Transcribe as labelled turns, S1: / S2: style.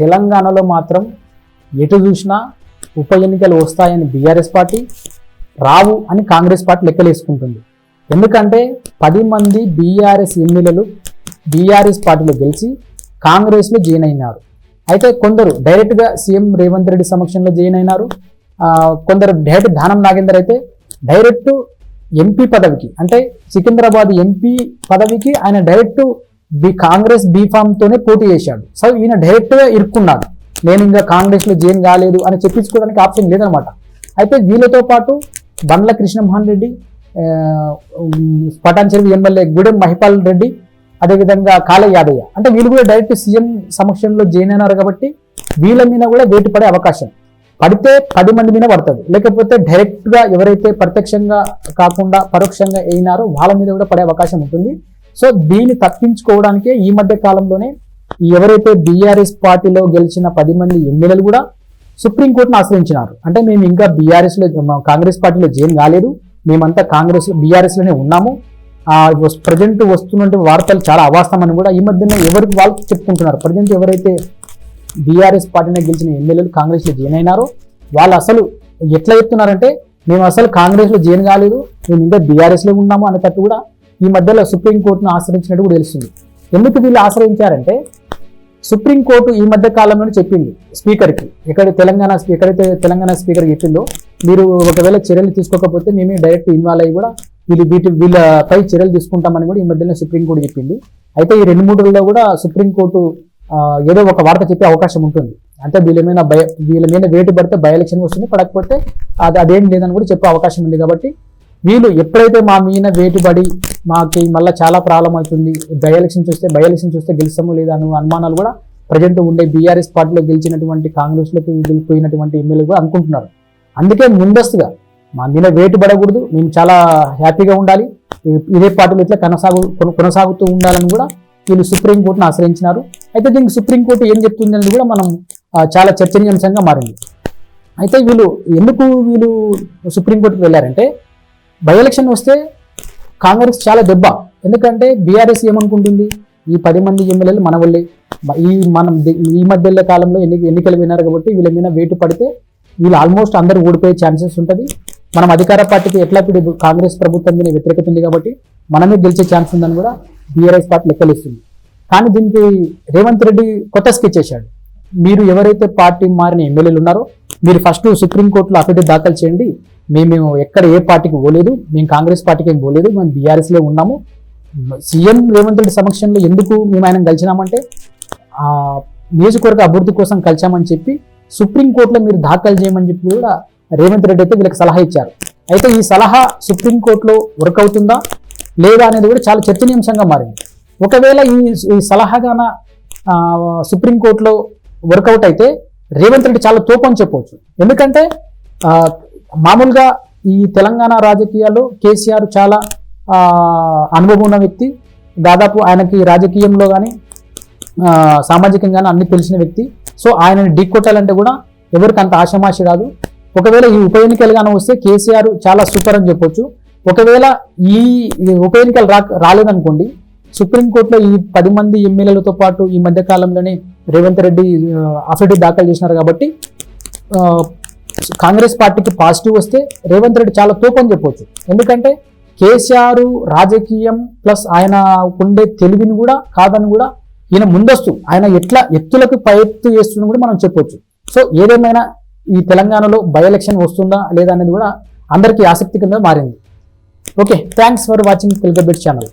S1: తెలంగాణలో మాత్రం ఎటు చూసినా ఉప ఎన్నికలు వస్తాయని బీఆర్ఎస్ పార్టీ రావు అని కాంగ్రెస్ పార్టీ లెక్కలేసుకుంటుంది. ఎందుకంటే పది మంది బీఆర్ఎస్ ఎమ్మెల్యేలు బీఆర్ఎస్ పార్టీలో గెలిచి కాంగ్రెస్లో జాయిన్ అయినారు. అయితే కొందరు డైరెక్ట్గా సీఎం రేవంత్ రెడ్డి సమక్షంలో జాయిన్ అయినారు. కొందరు డైరెక్ట్ దానం నాగేందర్ అయితే డైరెక్ట్ ఎంపీ పదవికి అంటే సికింద్రాబాద్ ఎంపీ పదవికి ఆయన డైరెక్ట్ బి కాంగ్రెస్ బీఫామ్ తోనే పోటీ చేశాడు. సో ఈయన డైరెక్ట్గా ఇరుక్కున్నాడు. నేను ఇంకా కాంగ్రెస్లో జైన్ కాలేదు అని చెప్పించుకోవడానికి ఆప్షన్ లేదనమాట అయితే వీళ్ళతో పాటు బండ్ల కృష్ణమోహన్ రెడ్డి ఆ, పటాన్ చెరువు ఎమ్మెల్యే గూడెం మహిపాల్ రెడ్డి అదేవిధంగా కాళ యాదయ్య. అంటే వీళ్ళు కూడా డైరెక్ట్ సీఎం సమక్షంలో జైన్ అయినారు కాబట్టి వీళ్ళ మీద కూడా వేటు పడే అవకాశం. పడితే పది మంది మీద పడుతుంది. లేకపోతే డైరెక్ట్గా ఎవరైతే ప్రత్యక్షంగా కాకుండా పరోక్షంగా అయినారో వాళ్ళ మీద కూడా పడే అవకాశం ఉంటుంది. సో దీన్ని తప్పించుకోవడానికే ఈ మధ్య కాలంలోనే ఎవరైతే బీఆర్ఎస్ పార్టీలో గెలిచిన పది మంది ఎమ్మెల్యేలు కూడా సుప్రీంకోర్టును ఆశ్రయించినారు. అంటే మేము ఇంకా బీఆర్ఎస్లో మా కాంగ్రెస్ పార్టీలో జైన్ కాలేదు. మేమంతా కాంగ్రెస్ బీఆర్ఎస్లోనే ఉన్నాము. ప్రజెంట్ వస్తున్నటువంటి వార్తలు చాలా అవాస్తవం అని కూడా ఈ మధ్యన ఎవరికి వాళ్ళు చెప్పుకుంటున్నారు. ప్రజెంట్ ఎవరైతే బీఆర్ఎస్ పార్టీని గెలిచిన ఎమ్మెల్యేలు కాంగ్రెస్లో జైన్ అయినారో వాళ్ళు అసలు ఎట్లా చెప్తున్నారంటే మేము అసలు కాంగ్రెస్లో జైన్ కాలేదు. మేము ఇంకా బీఆర్ఎస్లో ఉన్నాము అనేటట్టు కూడా ఈ మధ్యలో సుప్రీంకోర్టును ఆశ్రయించినట్టు కూడా తెలుస్తుంది. ఎందుకు వీళ్ళు ఆశ్రయించారంటే సుప్రీంకోర్టు ఈ మధ్య కాలంలోనే చెప్పింది స్పీకర్కి. ఎక్కడ తెలంగాణ ఎక్కడైతే తెలంగాణ స్పీకర్ చెప్పిందో మీరు ఒకవేళ చర్యలు తీసుకోకపోతే మేమే డైరెక్ట్ ఇన్వాల్వ్ అయ్యి కూడా వీళ్ళు వీటి వీళ్ళపై చర్యలు తీసుకుంటామని కూడా ఈ మధ్యలో సుప్రీంకోర్టు చెప్పింది. అయితే ఈ రెండు మూడు రోజుల్లో కూడా సుప్రీంకోర్టు ఏదో ఒక వార్త చెప్పే అవకాశం ఉంటుంది. అంటే వీళ్ళ మీద భయ వీళ్ళ మీద వేటు పడితే బై ఎలక్షన్ వస్తుంది. పడకపోతే అది అదేం లేదని కూడా చెప్పే అవకాశం ఉంది కాబట్టి వీళ్ళు ఎప్పుడైతే మా మీద వేటుబడి మాకి మళ్ళీ చాలా ప్రాబ్లం అవుతుంది బై ఎలక్షన్ చూస్తే బై ఎలక్షన్ చూస్తే గెలుస్తాము లేదా అనే అనుమానాలు కూడా ప్రజెంట్ ఉండే బీఆర్ఎస్ పార్టీలో గెలిచినటువంటి కాంగ్రెస్లోకి వెళ్ళిపోయినటువంటి ఎమ్మెల్యేలు కూడా అనుకుంటున్నారు. అందుకే ముందస్తుగా మా మీద వేటు పడకూడదు మేము చాలా హ్యాపీగా ఉండాలి. ఇదే పార్టీలో ఇట్లా కొనసాగు కొన- కొనసాగుతూ ఉండాలని కూడా వీళ్ళు సుప్రీంకోర్టును ఆశ్రయించినారు. అయితే దీనికి సుప్రీంకోర్టు ఏం చెప్తుంది అనేది కూడా మనం చాలా చర్చనీయాంశంగా మారింది. అయితే వీళ్ళు ఎందుకు వీళ్ళు సుప్రీంకోర్టుకు వెళ్ళారంటే బై ఎలక్షన్ వస్తే కాంగ్రెస్ చాలా దెబ్బ. ఎందుకంటే బీఆర్ఎస్ ఏమనుకుంటుంది? ఈ పది మంది ఎమ్మెల్యేలు మన వల్లే. ఈ మనం ఈ మధ్య కాలంలో ఎన్ని ఎన్నికలు విన్నారు కాబట్టి వీళ్ళ మీద వేటు పడితే వీళ్ళు ఆల్మోస్ట్ అందరూ ఓడిపోయే ఛాన్సెస్ ఉంటుంది. మనం అధికార పార్టీకి ఎట్లా ఇప్పుడు కాంగ్రెస్ ప్రభుత్వం మీద వ్యతిరేకత ఉంది కాబట్టి మనమే గెలిచే ఛాన్స్ ఉందని కూడా బీఆర్ఎస్ పార్టీ లెక్కలిస్తుంది. కానీ దీనికి రేవంత్ రెడ్డి కొత్త స్కెచ్ చేశాడు మీరు ఎవరైతే పార్టీ మారిన ఎమ్మెల్యేలు ఉన్నారో మీరు ఫస్ట్ సుప్రీంకోర్టులో అఫిడవిట్ దాఖలు చేయండి. మేము మేము ఎక్కడ ఏ పార్టీకి పోలేదు మేము కాంగ్రెస్ పార్టీకి ఏం పోలేదు మేము బీఆర్ఎస్లో ఉన్నాము. సీఎం రేవంత్ రెడ్డి సమక్షంలో ఎందుకు మేము ఆయన కలిసినామంటే ఆ నియోజకవర్గ అభివృద్ధి కోసం కలిసామని చెప్పి సుప్రీంకోర్టులో మీరు దాఖలు చేయమని చెప్పి కూడా రేవంత్ రెడ్డి అయితే వీళ్ళకి సలహా ఇచ్చారు. అయితే ఈ సలహా సుప్రీంకోర్టులో వర్క్ అవుతుందా లేదా అనేది కూడా చాలా చర్చనీయాంశంగా మారింది. ఒకవేళ ఈ ఈ సలహాగాన సుప్రీంకోర్టులో వర్కౌట్ అయితే రేవంత్ రెడ్డి చాలా తోపు అని చెప్పవచ్చు. ఎందుకంటే మామూలుగా ఈ తెలంగాణ రాజకీయాల్లో కేసీఆర్ చాలా అనుభవం ఉన్న వ్యక్తి. దాదాపు ఆయనకి రాజకీయంలో కానీ సామాజికంగానే అన్ని తెలిసిన వ్యక్తి. సో ఆయనని ఢీకొట్టాలంటే కూడా ఎవరికి అంత ఆశమాషి కాదు ఒకవేళ ఈ ఉప ఎన్నికలు కానీ వస్తే కేసీఆర్ చాలా సూపర్ అని చెప్పొచ్చు. ఒకవేళ ఈ ఉప ఎన్నికలు రా రాలేదనుకోండి సుప్రీంకోర్టులో ఈ పది మంది ఎమ్మెల్యేలతో పాటు ఈ మధ్య కాలంలోనే రేవంత్ రెడ్డి అఫిడవిట్ దాఖలు చేసినారు కాబట్టి కాంగ్రెస్ పార్టీకి పాజిటివ్ వస్తే రేవంత్ రెడ్డి చాలా తోపు అని చెప్పొచ్చు. ఎందుకంటే కేసీఆర్ రాజకీయం ప్లస్ ఆయన ఉండే తెలివిని కూడా కాదని కూడా ఈయన ముందస్తు. ఆయన ఎట్లా ఎత్తులకు పై చేస్తుందని కూడా మనం చెప్పొచ్చు. సో ఏదేమైనా ఈ తెలంగాణలో బై ఎలక్షన్ వస్తుందా లేదా అనేది కూడా అందరికీ ఆసక్తి కింద మారింది. Okay thanks for watching Telugu channel.